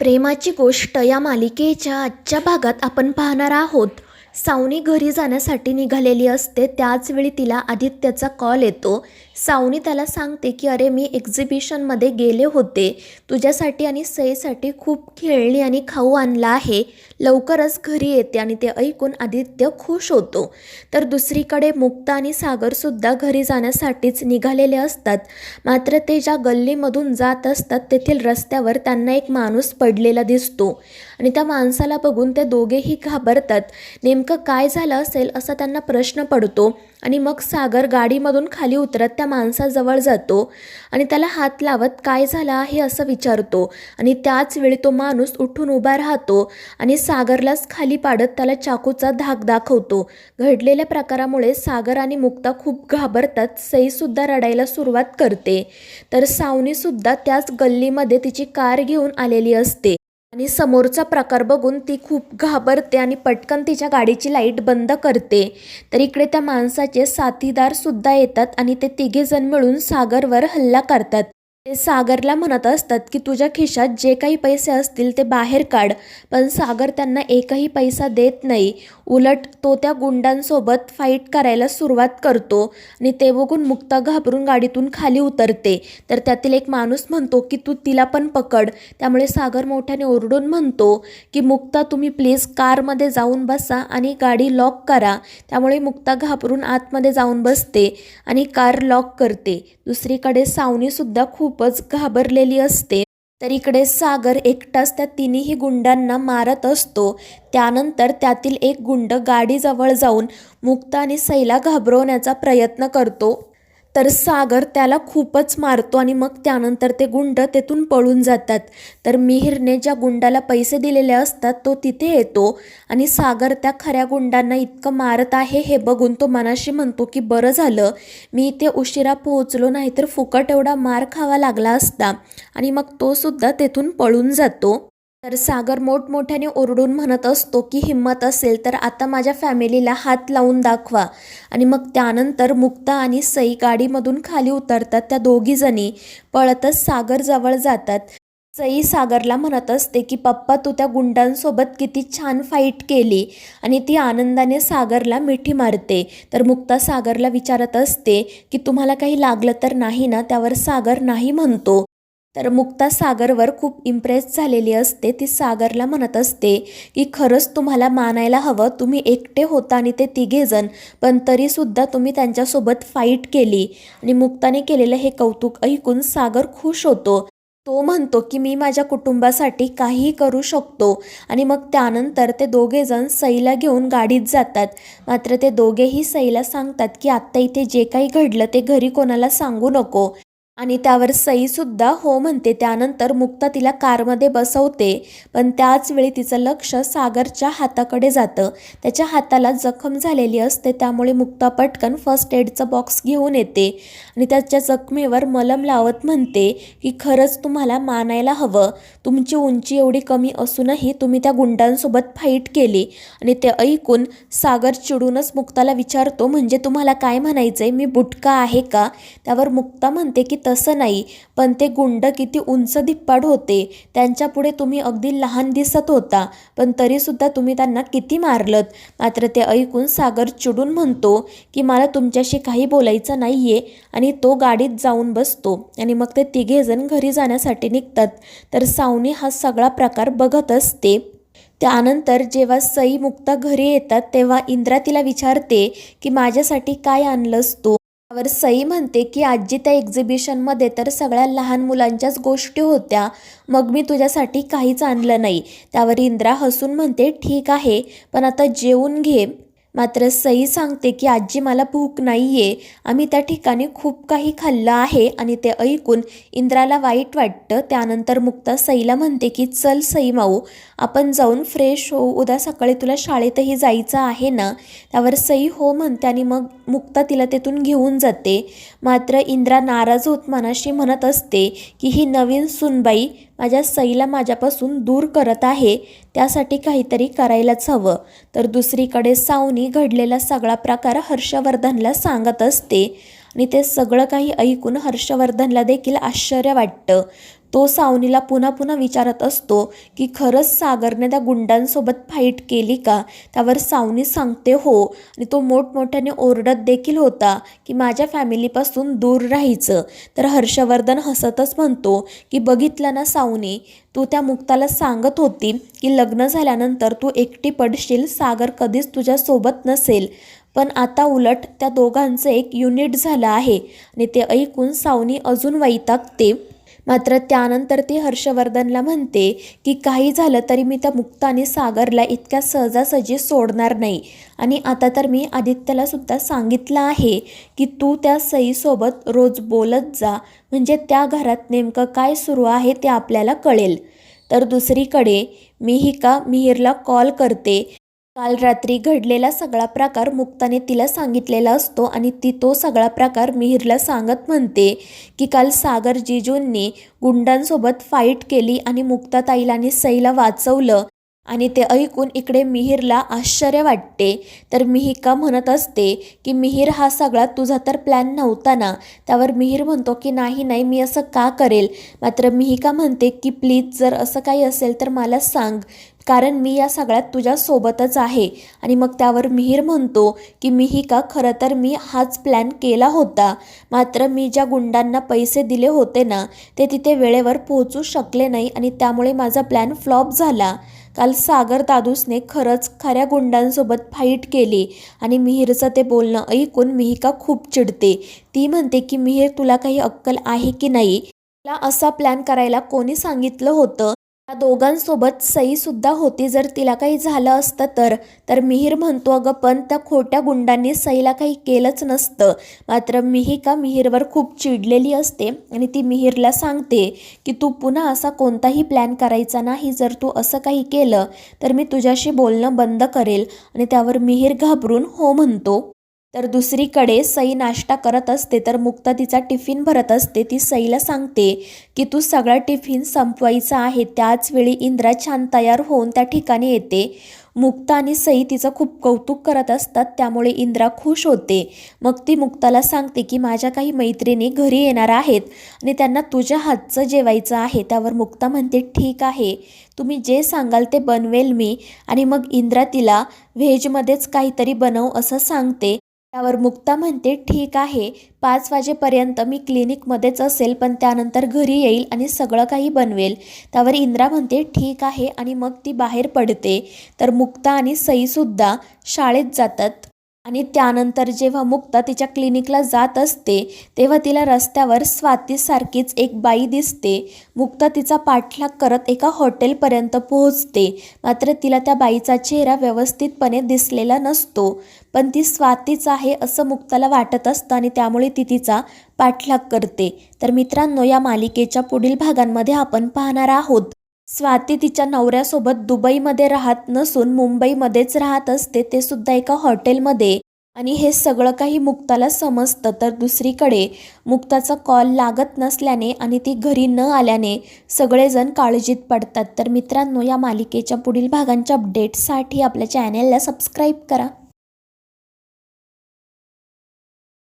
प्रेमाची गोष्ट या मालिकेच्या आजच्या भागात आपण पाहणार आहोत. सावनी घरी जाण्यासाठी निघालेली असते त्याचवेळी तिला आदित्यचा कॉल येतो. सावनी त्याला सांगते की अरे मी एक्झिबिशनमध्ये गेले होते. तुझ्यासाठी आणि सईसाठी खूप खेळणी आणि खाऊ आणला आहे. लवकरच घरी येते आणि ते ऐकून आदित्य खुश होतो. तर दुसरीकडे मुक्ता आणि सागरसुद्धा घरी जाण्यासाठीच निघालेले असतात. मात्र ते ज्या गल्लीमधून जात असतात तेथील रस्त्यावर त्यांना एक माणूस पडलेला दिसतो. आणि त्या माणसाला बघून ते दोघेही घाबरतात. नेमकं काय झालं असेल असा त्यांना प्रश्न पडतो. आणि मग सागर गाडीमधून खाली उतरत त्या माणसाजवळ जातो आणि त्याला हात लावत काय झालं आहे? असं विचारतो. आणि त्याच वेळी तो माणूस उठून उभा राहतो आणि सागरलाच खाली पाडत त्याला चाकूचा धाक दाखवतो. घडलेल्या प्रकारामुळे सागर आणि मुक्ता खूप घाबरतात सईसुद्धा रडायला सुरुवात करते. तर सावनीसुद्धा त्याच गल्लीमध्ये तिची कार घेऊन आलेली असते. आणि समोरचा प्रकार बघून ती खूप घाबरते आणि पटकन तिच्या गाडीची लाइट बंद करते. तर इकडे त्या माणसाचे साथीदार सुद्धा येतात आणि ते तिघेजण मिळून सागरवर हल्ला करतात. ते सागरला म्हणत असतात की तुझ्या खिशात जे काही पैसे असतील ते बाहेर काढ पण सागर त्यांना एकही पैसा देत नाही. उलट तो त्या गुंडांसोबत फाईट करायला सुरुवात करतो आणि ते बघून मुक्ता घाबरून गाडीतून खाली उतरते. तर त्यातील एक माणूस म्हणतो की तू तिला पण पकड. त्यामुळे सागर मोठ्याने ओरडून म्हणतो की मुक्ता तुम्ही प्लीज कारमध्ये जाऊन बसा आणि गाडी लॉक करा. त्यामुळे मुक्ता घाबरून आतमध्ये जाऊन बसते आणि कार लॉक करते. दुसरीकडे सावनीसुद्धा खूपच घाबरलेली असते. तर इकडे सागर एकटाच त्या तिन्ही गुंडांना मारत असतो. त्यानंतर त्यातील एक गुंड गाडीजवळ जाऊन मुक्ता आणि सैला घाबरवण्याचा प्रयत्न करतो. तर सागर त्याला खूपच मारतो आणि मग त्यानंतर ते गुंड तेथून पळून जातात. तर मिहिरने ज्या गुंडाला पैसे दिलेले असतात तो तिथे येतो आणि सागर त्या खऱ्या गुंडांना इतकं मारत आहे हे बघून तो मनाशी म्हणतो की बरं झालं मी इथे उशिरा पोहोचलो नाही तर फुकट एवढा मार खावा लागला असता. आणि मग तो सुद्धा तेथून पळून जातो. तर सागर मोठमोठ्याने ओरडून म्हणत असतो की हिंमत असेल तर आता माझ्या फॅमिलीला हात लावून दाखवा. आणि मग त्यानंतर मुक्ता आणि सई गाडीमधून खाली उतरतात त्या दोघीजणी पळतच सागरजवळ जातात. सई सागरला म्हणत असते की पप्पा तू त्या गुंडांसोबत किती छान फाईट केली. आणि ती आनंदाने सागरला मिठी मारते. तर मुक्ता सागरला विचारत असते की तुम्हाला काही लागलं तर नाही ना? त्यावर सागर नाही म्हणतो. तर मुक्ता सागरवर खूप इम्प्रेस झालेली असते. ती सागरला म्हणत असते की खरंच तुम्हाला मानायला हवं तुम्ही एकटे होता आणि ते तिघेजण पण तरीसुद्धा तुम्ही त्यांच्यासोबत फाईट केली. आणि मुक्ताने केलेलं हे कौतुक ऐकून सागर खुश होतो. तो म्हणतो की मी माझ्या कुटुंबासाठी काहीही करू शकतो. आणि मग त्यानंतर ते दोघेजण सईला घेऊन गाडीत जातात. मात्र ते दोघेही सईला सांगतात की आत्ता इथे जे काही घडलं ते घरी कोणाला सांगू नको. आणि त्यावर सईसुद्धा हो म्हणते. त्यानंतर मुक्ता तिला कारमध्ये बसवते. पण त्याच वेळी तिचं लक्ष सागरच्या हाताकडे जातं. त्याच्या हाताला जखम झालेली असते. त्यामुळे मुक्ता पटकन फर्स्ट एडचं बॉक्स घेऊन येते. आणि त्याच्या जखमेवर मलम लावत म्हणते की खरंच तुम्हाला मानायला हवं. तुमची उंची एवढी कमी असूनही तुम्ही त्या गुंडांसोबत फाईट केली. आणि ते ऐकून सागर चिडूनच मुक्ताला विचारतो म्हणजे तुम्हाला काय म्हणायचं आहे मी बुटका आहे का? त्यावर मुक्ता म्हणते की तसं नाही पण ते गुंड किती उंच धिप्पाड होते त्यांच्यापुढे तुम्ही अगदी लहान दिसत होता पण तरीसुद्धा तुम्ही त्यांना किती मारलत? मात्र ते ऐकून सागर चिडून म्हणतो की मला तुमच्याशी काही बोलायचं नाही आहे आणि तो गाडीत जाऊन बसतो आणि मग ते तिघेजण घरी जाण्यासाठी निघतात. तर सावनी हा सगळा प्रकार बघत असते. त्यानंतर जेव्हा सई मुक्ता घरी येतात तेव्हा इंद्रा तिला विचारते की माझ्यासाठी काय आणलंस तू? त्यावर सई म्हणते की आजी त्या एक्झिबिशनमध्ये तर सगळ्या लहान मुलांच्याच गोष्टी होत्या. मग मी तुझ्यासाठी काहीच आणलं नाही. त्यावर इंद्रा हसून म्हणते ठीक आहे पण आता जेवून घे. मात्र सई सांगते की आजी मला भूक नाही आहे आम्ही त्या ठिकाणी खूप काही खाल्लं आहे आणि ते ऐकून इंद्राला वाईट वाटतं. त्यानंतर मुक्ता सईला म्हणते की चल सई माऊ आपण जाऊन फ्रेश होऊ. उद्या सकाळी तुला शाळेतही जायचं आहे ना? त्यावर सई हो म्हणते आणि मग मुक्ता तिला तेथून घेऊन जाते. मात्र इंद्रा नाराज होत मनाशी म्हणत असते की ही नवीन सुनबाई माझ्या सईला माझ्यापासून दूर करत आहे त्यासाठी काहीतरी करायलाच हवं. तर दुसरीकडे सावनी घडलेला सगळा प्रकार हर्षवर्धनला सांगत असते आणि ते सगळं काही ऐकून हर्षवर्धनला देखील आश्चर्य वाटतं. तो सावनीला पुन्हा पुन्हा विचारत असतो की खरंच सागरने त्या गुंडांसोबत फाईट केली का? त्यावर सावनी सांगते हो. आणि तो मोठमोठ्याने ओरडत देखील होता की माझ्या फॅमिलीपासून दूर राहायचं. तर हर्षवर्धन हसतच म्हणतो की बघितलं ना सावनी तू त्या मुक्ताला सांगत होती की लग्न झाल्यानंतर तू एकटी पडशील सागर कधीच तुझ्यासोबत नसेल. पण आता उलट त्या दोघांचं एक युनिट झालं आहे. आणि ते ऐकून सावनी अजून वैतागते. मात्र त्यानंतर ती हर्षवर्धनला म्हणते की काही झालं तरी मी त्या मुक्ता आणि सागरला इतक्या सहजासहजी सोडणार नाही. आणि आता तर मी आदित्यला सुद्धा सांगितलं आहे की तू त्या सईसोबत रोज बोलत जा. म्हणजे त्या घरात नेमकं काय सुरू आहे ते आपल्याला कळेल. तर दुसरीकडे मी एका मिहिरला कॉल करते. काल रात्री घडलेला सगळा प्रकार मुक्ताने तिला सांगितलेला असतो आणि ती तो सगळा प्रकार मिहिरला सांगत म्हणते की काल सागर जिजूंनी गुंडांसोबत फाईट केली आणि मुक्ताताईला आणि सईला वाचवलं आणि ते ऐकून इकडे मिहिरला आश्चर्य वाटते. तर मिहिका म्हणत असते की मिहिर हा सगळा तुझा तर प्लॅन नव्हता ना? त्यावर मिहिर म्हणतो की नाही नाही मी असं का करेल? मात्र मिहिका म्हणते की प्लीज जर असं काही असेल तर मला सांग. कारण मी या सगळ्यात तुझ्यासोबतच आहे. आणि मग त्यावर मिहिर म्हणतो की मिहिका खरं तर मी हाच प्लॅन केला होता. मात्र मी ज्या गुंडांना पैसे दिले होते ना ते तिथे वेळेवर पोहोचू शकले नाही आणि त्यामुळे माझा प्लॅन फ्लॉप झाला. काल सागर दादूसने खरंच खऱ्या गुंडांसोबत फाईट केली आणि मिहिरचं ते बोलणं ऐकून मिहिका खूप चिडते. ती म्हणते की मिहिर तुला काही अक्कल आहे की नाही? तुला असा प्लॅन करायला कोणी सांगितलं होतं? त्या दोघांसोबत सईसुद्धा होती. जर तिला काही झालं असतं तर. तर मिहिर म्हणतो अगं पण त्या खोट्या गुंडांनी सईला काही केलंच नसतं. मात्र मिहिका मिहिरवर खूप चिडलेली असते आणि ती मिहिरला सांगते की तू पुन्हा असा कोणताही प्लॅन करायचा नाही. जर तू असं काही केलं तर मी तुझ्याशी बोलणं बंद करेल. आणि त्यावर मिहिर घाबरून हो म्हणतो. तर दुसरीकडे सई नाश्ता करत असते तर मुक्ता तिचा टिफिन भरत असते. ती सईला सांगते की तू सगळा टिफिन संपवायचा आहे. त्याच वेळी इंद्रा छान तयार होऊन त्या ठिकाणी येते. मुक्ता आणि सई तिचं खूप कौतुक करत असतात त्यामुळे इंद्रा खुश होते. मग ती मुक्ताला सांगते की माझ्या काही मैत्रिणी घरी येणार आहेत आणि त्यांना तुझ्या हातचं जेवायचं आहे. त्यावर मुक्ता म्हणते ठीक आहे. तुम्ही जे सांगाल ते बनवेल मी. आणि मग इंद्रा तिला व्हेजमध्येच काहीतरी बनव असं सांगते. त्यावर मुक्ता म्हणते ठीक आहे पाच वाजेपर्यंत मी क्लिनिकमध्येच असेल पण त्यानंतर घरी येईल आणि सगळं काही बनवेल. त्यावर इंद्रा म्हणते ठीक आहे आणि मग ती बाहेर पडते. तर मुक्ता आणि सईसुद्धा शाळेत जातात. आणि त्यानंतर जेव्हा मुक्ता तिच्या क्लिनिकला जात असते तेव्हा तिला रस्त्यावर स्वातीसारखीच एक बाई दिसते. मुक्ता तिचा पाठलाग करत एका हॉटेलपर्यंत पोहोचते. मात्र तिला त्या बाईचा चेहरा व्यवस्थितपणे दिसलेला नसतो. पण ती स्वातीच आहे असं मुक्ताला वाटत असतं आणि त्यामुळे ती तिचा पाठलाग करते. तर मित्रांनो या मालिकेच्या पुढील भागांमध्ये आपण पाहणार आहोत. स्वाती तिच्या नवऱ्यासोबत दुबईमध्ये राहत नसून मुंबईमध्येच राहत असते ते सुद्धा एका हॉटेलमध्ये. आणि हे सगळं काही मुक्ताला समजतं तर दुसरीकडे मुक्ताचा कॉल लागत नसल्याने आणि ती घरी न आल्याने सगळेजण काळजीत पडतात. तर मित्रांनो या मालिकेच्या पुढील भागांच्या अपडेट्ससाठी आपल्या चॅनेलला सबस्क्राईब करा.